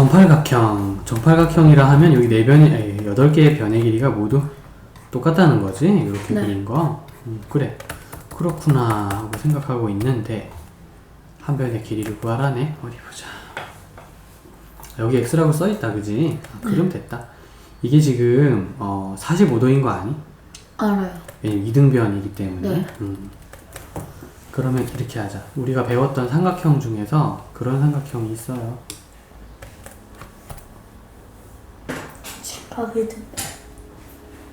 정팔각형. 정팔각형이라 하면 여기 네 변의, 여덟 개의 변의 길이가 모두 똑같다는 거지? 이렇게 네. 그린 거. 음, 그래. 그렇구나 하고 생각하고 있는데 한 변의 길이를 구하라네. 어디 보자. 여기 x라고 써 있다, 그지? 아, 그럼 됐다. 이게 지금 어, 45도인 거 아니? 알아요. 왜냐면 이등변이기 때문에. 네. 음. 그러면 이렇게 하자. 우리가 배웠던 삼각형 중에서 그런 삼각형이 있어요. 된다.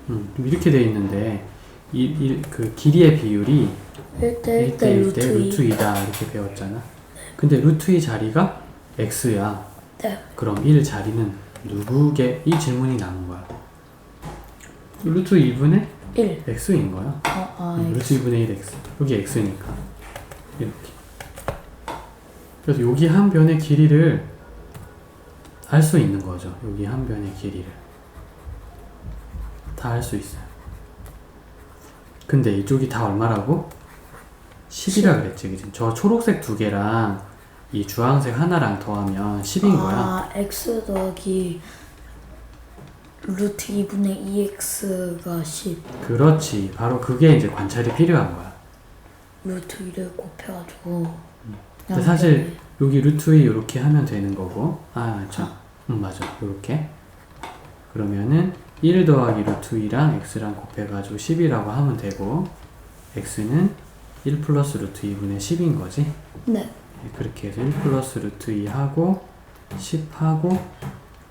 음, 이렇게 돼 있는데 이, 이, 그 길이의 비율이 1대 1대 1대 1대 루트 2. 루트 2다 이렇게 배웠잖아. 근데 루트 2 자리가 x야. 네. 그럼 1 자리는 누구게 이 질문이 나온 거야. 루트 2분의 1. x인 거야. 아, 아, 음, 루트 2분의 1x. 여기 x니까. 이렇게. 그래서 여기 한 변의 길이를 알 수 있는 거죠. 여기 한 변의 길이를. 다알수 있어요. 근데 이쪽이 다 얼마라고? 10이라 그랬지, 그지? 저 초록색 두 개랑 이 주황색 하나랑 더하면 10인 거야. 아, x 더하기 루트 2분의 2x가 10. 그렇지. 바로 그게 이제 관찰이 필요한 거야. 루트 2를 곱해가지고. 근데 사실 여기 루트 2 이렇게 하면 되는 거고 아 참, 음 맞아 이렇게 그러면은 1 더하기 루트 2랑 x랑 곱해가지고 10이라고 하면 되고 x는 1 플러스 루트 2분의 10인 거지 네. 네, 그렇게 해서 1 플러스 루트 2 하고 10 하고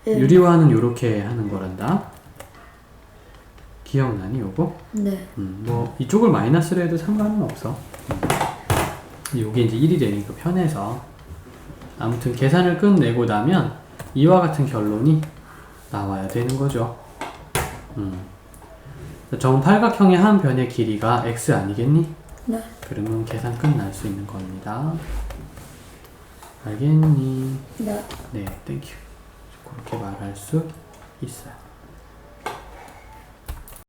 일. 유리화는 이렇게 하는 거란다 기억나니 요거? 네. 음, 뭐 이쪽을 마이너스로 해도 상관은 없어. 음. 이게 이제 1이 되니까 편해서 아무튼 계산을 끝내고 나면 이와 같은 결론이 나와야 되는 거죠. 음. 정팔각형의 한 변의 길이가 x 아니겠니? 네. 그러면 계산 끝날 수 있는 겁니다. 알겠니? 네. 네, 땡큐. 그렇게 말할 수 있어요.